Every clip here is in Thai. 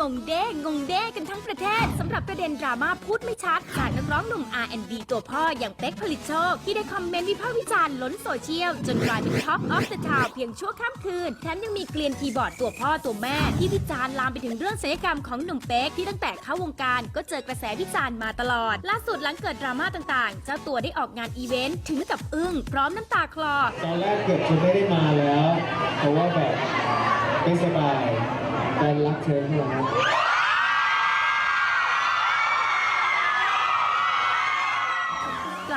งงเด้งงเด้กันทั้งประเทศสำหรับประเด็นดราม่าพูดไม่ชัดจากนักร้องหนุ่ม R&B ตัวพ่ออย่างเป๊กผลิตโชค ที่ได้คอมเมนต์วิพากษ์วิจารณ์ล้นโซเชียล จนกลายเป็น Top of the Town เพียงชั่วข้ามคืนแถมยังมีเกลียนคีย์บอร์ดตัวพ่อตัวแม่ ที่วิจารณ์ลามไปถึงเรื่องศัลยกรรมของหนุ่มเป๊กที่ตั้งแต่เข้าวงการก็เจอกระแสวิจารณ์มาตลอด ล่าสุดหลังเกิดดราม่าต่างๆ เจ้าตัวได้ออกงานอีเวนต์ถึงกับอึ้งพร้อมน้ำตาคลอ ตอนแรกเกือบจะไม่ได้มาแล้ว เพราะว่าแบบไม่สบาย แต่รักเธอที่รักก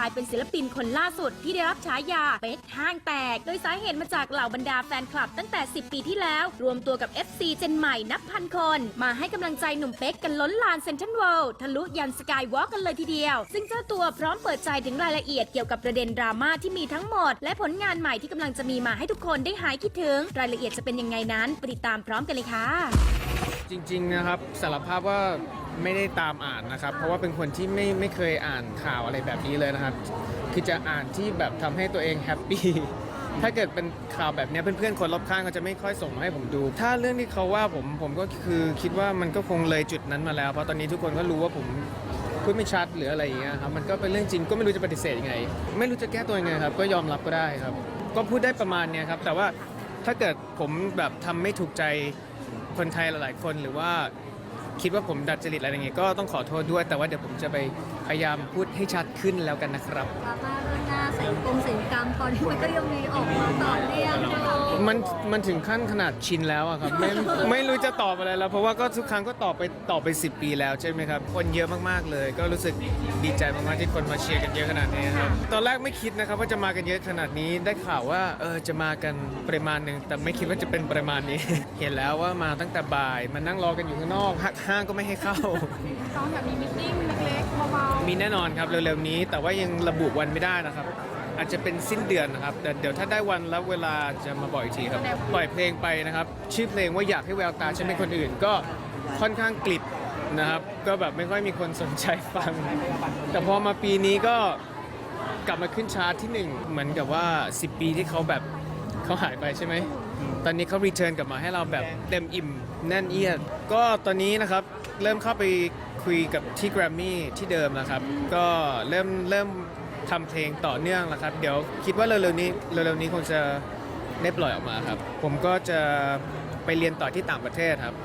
ายเป็นศิลปินคนล่าสุดที่ได้รับฉายาเป๊กห้างแตก โดยสาเหตุมาจากเหล่าบรรดาแฟนคลับตั้งแต่ 10 ปีที่แล้ว รวมตัวกับ FC เจนใหม่นับพันคน มาให้กำลังใจหนุ่มเป๊กกันล้นลานเซนทรัลเวิลด์ทะลุยันสกายวอล์กกันเลยทีเดียว ซึ่งเจ้าตัวพร้อมเปิดใจถึงรายละเอียดเกี่ยวกับประเด็นดราม่าที่มีทั้งหมด และผลงานใหม่ที่กำลังจะมีมาให้ทุกคนได้หายคิดถึง รายละเอียดจะเป็นยังไงนั้นไปติดตามพร้อมกันเลยค่ะ จริงๆนะครับสารภาพว่า ไม่ได้ตามอ่านนะครับ เพราะว่าเป็นคนที่ไม่ไม่เคยอ่านข่าวอะไรแบบนี้เลยนะครับ คือจะอ่านที่แบบทำให้ตัวเองแฮปปี้ถ้าเกิดเป็นข่าวแบบนี้เพื่อนๆคนรอบข้างก็จะไม่ค่อยส่งมาให้ผมดู ถ้าเรื่องที่เขาว่าผมผมก็คือคิดว่ามันก็คงเลยจุดนั้นมาแล้ว เพราะตอนนี้ทุกคนก็รู้ว่าผมพูดไม่ชัดหรืออะไรอย่างเงี้ยครับมันก็เป็นเรื่องจริงก็ไม่รู้จะปฏิเสธยังไง ไม่รู้จะแก้ตัวยังไงครับ ก็ยอมรับก็ได้ครับ ก็พูดได้ประมาณเนี้ยครับแต่ว่าถ้าเกิดผมแบบทำไม่ถูกใจคนไทยหลายๆ คนหรือว่า คิดว่าผมดัดจริตอะไรอย่างเงี้ยก็ต้องขอโทษด้วย แต่ว่าเดี๋ยวผมจะไปพยายามพูดให้ชัดขึ้นแล้วกันนะครับ ดราม่าเรื่องหน้าใส่กงศิลปกรรมตอนนี้มันก็ยังมีออกมาต่อเนื่องนะคะมันมันถึงขั้นขนาดชินแล้วอะครับไม่ไม่รู้จะตอบอะไรแล้ว เพราะว่าก็ทุกครั้งก็ตอบไปตอบไป 10 ปีแล้วใช่ไหมครับ คนเยอะมากๆเลย ก็รู้สึกดีใจมากๆที่คนมาเชียร์กันเยอะขนาดนี้ครับตอนแรกไม่คิดนะครับว่าจะมากันเยอะขนาดนี้ได้ข่าวว่าเออจะมากันปริมาณหนึ่งแต่ไม่คิดว่าจะเป็นปริมาณนี้ เห็นแล้วว่ามาตั้งแต่บ่ายมานั่งรอกันอยู่ข้างนอกห้างก็ไม่ให้เข้าต้องแบบมีมิทติ้งเล็กๆเบามีแน่นอนครับเร็วๆนี้ แต่ว่ายังระบุวันไม่ได้นะครับ อาจจะเป็นสิ้นเดือนนะครับ แต่เดี๋ยวถ้าได้วันแล้วเวลาจะมาบอกอีกทีครับปล่อยเพลงไปนะครับ ชื่อเพลงว่าอยากให้แววตาฉันเป็นคนอื่นก็ค่อนข้างกลิบนะครับ ก็แบบไม่ค่อยมีคนสนใจฟัง แต่พอมาปีนี้ก็กลับมาขึ้นชาร์ตที่หนึ่งเหมือนกับว่า 10 ปีที่เขาแบบเขาหายไปใช่ไหมตอนนี้เขารีเทิร์นกลับมาให้เราแบบเต็มอิ่มแน่นเอียด ก็ตอนนี้นะครับเริ่มเข้าไปคุยกับที่แกรมมี่ที่เดิมแล้วครับ ก็เริ่มเริ่มทำเพลงต่อเนื่องแล้วครับ เดี๋ยวคิดว่าเร็วๆนี้เร็วๆนี้คงจะได้ปล่อยออกมาครับ ผมก็จะไปเรียนต่อที่ต่างประเทศครับ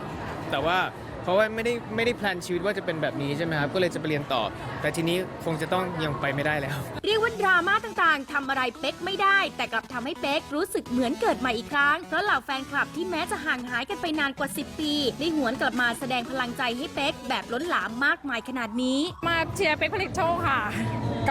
แต่ว่า เพราะว่าไม่ได้ไม่ได้แพลนชีวิตว่าจะเป็นแบบนี้ใช่ไหมครับ ก็เลยจะไปเรียนต่อ แต่ทีนี้คงจะต้องยังไปไม่ได้แล้ว เรียกว่าดราม่าต่างๆทำอะไรเป๊กไม่ได้ แต่กลับทำให้เป๊กรู้สึกเหมือนเกิดใหม่อีกครั้ง เพราะเหล่าแฟนคลับที่แม้จะห่างหายกันไปนานกว่า 10 ปีได้หวนกลับมาแสดงพลังใจให้เป๊กแบบล้นหลามมากมายขนาดนี้ มาเชียร์เป็กผลิตโชคค่ะ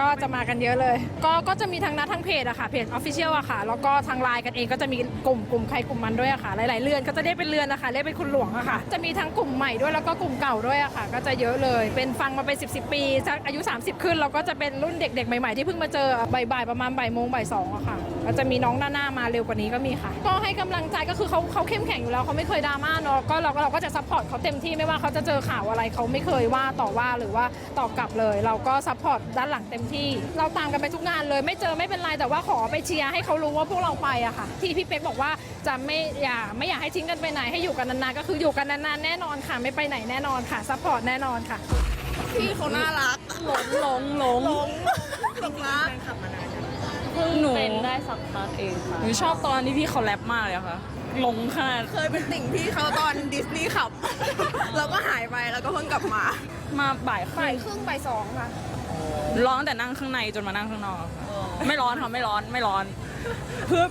ก็จะมากันเยอะเลย ก็ก็จะมีทั้งนัดทั้งเพจอะค่ะ เพจออฟฟิเชียลอะค่ะ แล้วก็ทางไลน์กันเองก็จะมีกลุ่มกลุ่มใครกลุ่มมันด้วยอะค่ะ หลายๆเรือนก็จะเรียกเป็นเรือนนะคะเรียกเป็นคุณหลวงอะค่ะ จะมีทั้งกลุ่มใหม่ด้วยแล้วก็กลุ่มเก่าด้วยอะค่ะ ก็จะเยอะเลย เป็นฟังมาเป็น10 10ปีสักอายุ 30 ขึ้นเราก็จะเป็นรุ่นเด็ก ๆ ใหม่ๆที่เพิ่งมาเจอบ่ายๆประมาณบ่ายโมงบ่ายสองอะค่ะ ก็จะมีน้องหน้าๆมาเร็วกว่านี้ก็มีค่ะ ก็ให้กำลังใจก็คือเขาเขาเข้มแข็งอยู่แล้วเขาไม่เคยดราม่าเนาะก็เราก็เราก็จะซัพพอร์ตเขาเต็มที่ไม่ว่าเขาจะเจอข่าวอะไรเขาไม่เคยว่าต่อว่าหรือว่าตอบกลับเลย เราก็ซัพพอร์ตด้านหลังเต็มที่ เราตามกันไปทุกงานเลย ไม่เจอไม่เป็นไรแต่ว่าขอไปเชียร์ให้เขารู้ว่าพวกเราไปอะค่ะ ที่พี่เป๊กบอกว่าจะไม่อย่าไม่อยากให้ทิ้งกันไปไหนให้อยู่กันนานๆก็คืออยู่กันนานๆแน่นอนค่ะไม่ไปไหนแน่นอนค่ะซัพพอร์ตแน่นอนค่ะ พี่เขาน่ารักหลงหลงหลงหลงหล งรักหนูเป็นได้สักพักเองค่ะหนูชอบตอนที่พี่เขาแรปมากเลยค่ะหลงขนาดเคยเป็นติ่งพี่เขาตอนดิสนีย์ขับ แล้วก็หายไปแล้วก็เพิ่งกลับมา มาบ่ายครึ่บ่ายงครึ่งบ่ายสองค่ะร้อนแต่นั่งข้างในจนมานั่งข้างนอกค่ะไม่ร้อนค่ะไม่ร้อนไม่ร้อนเพื่อ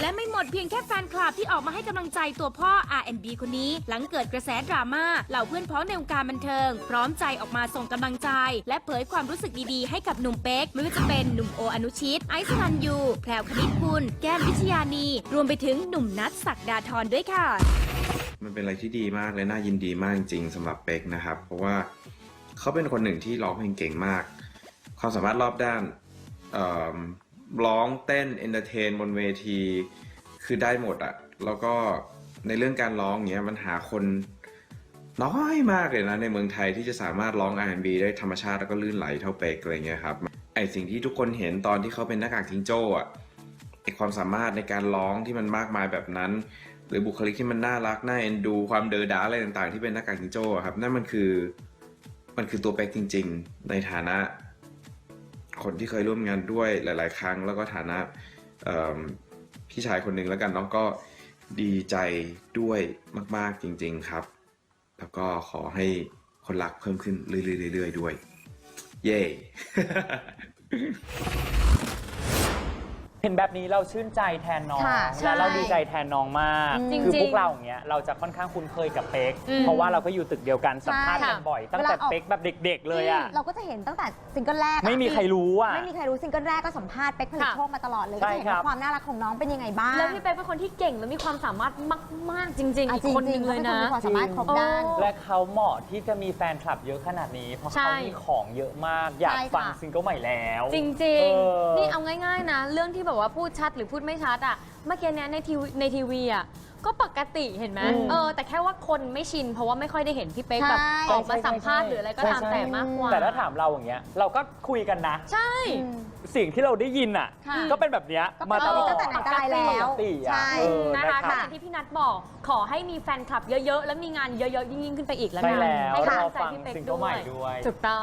และไม่หมดเพียงแค่แฟนคลับที่ออกมาให้กำลังใจตัวพ่อ R&B คนนี้ หลังเกิดกระแสดราม่าเหล่าเพื่อนพ้องในวงการบันเทิง พร้อมใจออกมาส่งกำลังใจ และเผยความรู้สึกดีๆ ให้กับหนุ่มเป๊ก ไม่ว่าจะเป็นหนุ่มโออนุชิต ไอซ์รันยู แพรวคณิตคุณ แก้มวิชยานี รวมไปถึงหนุ่มนัทศักดาธรด้วยค่ะ มันเป็นอะไรที่ดีมากและน่ายินดีมากจริงๆสำหรับเป็กนะครับ เพราะว่าเขาเป็นคนหนึ่งที่ร้องเพลงเก่งมาก ความสามารถรอบด้านเอิ่ม ร้องเต้นเอนเตอร์เทนบนเวที คือได้หมดอะแล้วก็ในเรื่องการร้องเนี้ยมันหาคนน้อยมากเลยนะ ในเมืองไทยที่จะสามารถร้อง R&B ได้ธรรมชาติแล้วก็ลื่นไหลเท่าเป็กอะไรเงี้ยครับไอสิ่งที่ทุกคนเห็นตอนที่เขาเป็นหน้ากากทิงโจ้อะไอความสามารถในการร้องที่มันมากมายแบบนั้น หรือบุคลิกที่มันน่ารักน่าเอ็นดูความเดอดาอะไรต่างๆ ที่เป็นหน้ากากจิงโจ้ครับนั่นมันคือมันคือตัวเป๊กจริง ๆ ในฐานะ คนที่เคยร่วมงานด้วยหลาย ๆ ครั้ง แล้วก็ฐานะพี่ชายคนหนึ่งแล้วกันเนาะก็ดีใจด้วยมาก ๆ จริง ๆ ครับ แล้วก็ขอให้คนรักเพิ่มขึ้นเรื่อยๆๆๆด้วย เย้ เห็นแบบนี้เราชื่นใจแทนน้องค่ะและเราใช่ดีใจแทนน้องมากจริงๆคือพวกเราอย่างเงี้ยเราจะค่อนข้างคุ้นเคยกับเป๊กอืม เพราะว่าเราก็อยู่ตึกเดียวกันสัมภาษณ์ใช่กันบ่อย ตั้งเวลาแต่ออกเป๊กแบบเด็ก ๆ เลยอะเราก็จะเห็นตั้งแต่ซิงเกิลแรกอะไม่มีใครรู้อะ ไม่มีใครรู้ซิงเกิลแรกก็สัมภาษณ์เป๊กผลิตค่ะ โชคมาตลอดเลยใช่ก็จะเห็นครับ ว่าความน่ารักของน้องเป็นยังไงบ้างแล้วพี่เป๊กเป็นคนที่เก่งและมีความสามารถมาก ๆ จริงๆอะอีกคนหนึงเลยนะจริงๆเขาเป็นคนมีความสามารถครบด้านโอ้และเขาเหมาะที่จะมีแฟนคลับเยอะขนาดนี้ เพราะใช่ เขามีของเยอะมาก อยากใช่ค่ะ ฟังซิงเกิลใหม่แล้วจริง เออ ๆ นี่เอาง่าย ๆ นะ เรื่องที่แบบว่าพูดชัดหรือพูดไม่ชัดอะเมื่อกี้เนี้ยในทีวีในทีวีอะก็ปกติเห็นไหมอืมเออแต่แค่ว่าคนไม่ชิน เพราะว่าไม่ค่อยได้เห็นพี่เป๊กแบบใช่ออกมาสัมภาษณ์หรืออะไรก็ตามใช่แต่มากกว่าแต่ถ้าถามเราอย่างเงี้ยเราก็คุยกันนะ ใช่อืมสิ่งที่เราได้ยินอะค่ะก็เป็นแบบเนี้ยก็เป็นมาตลอดตั้งแต่ไหนแต่ไรแล้วปกติอะใช่เออนะนะคะก็คะอย่างที่พี่นัทบอกขอให้มีแฟนคลับเยอะๆ และมีงานเยอะๆ ยิ่งๆ ขึ้นไปอีกแล้วใช่กันแล้วให้รกำอลังใจฟังพี่เป๊กซิงเกิลด้ใหวม่ยด้วยถูกต้อง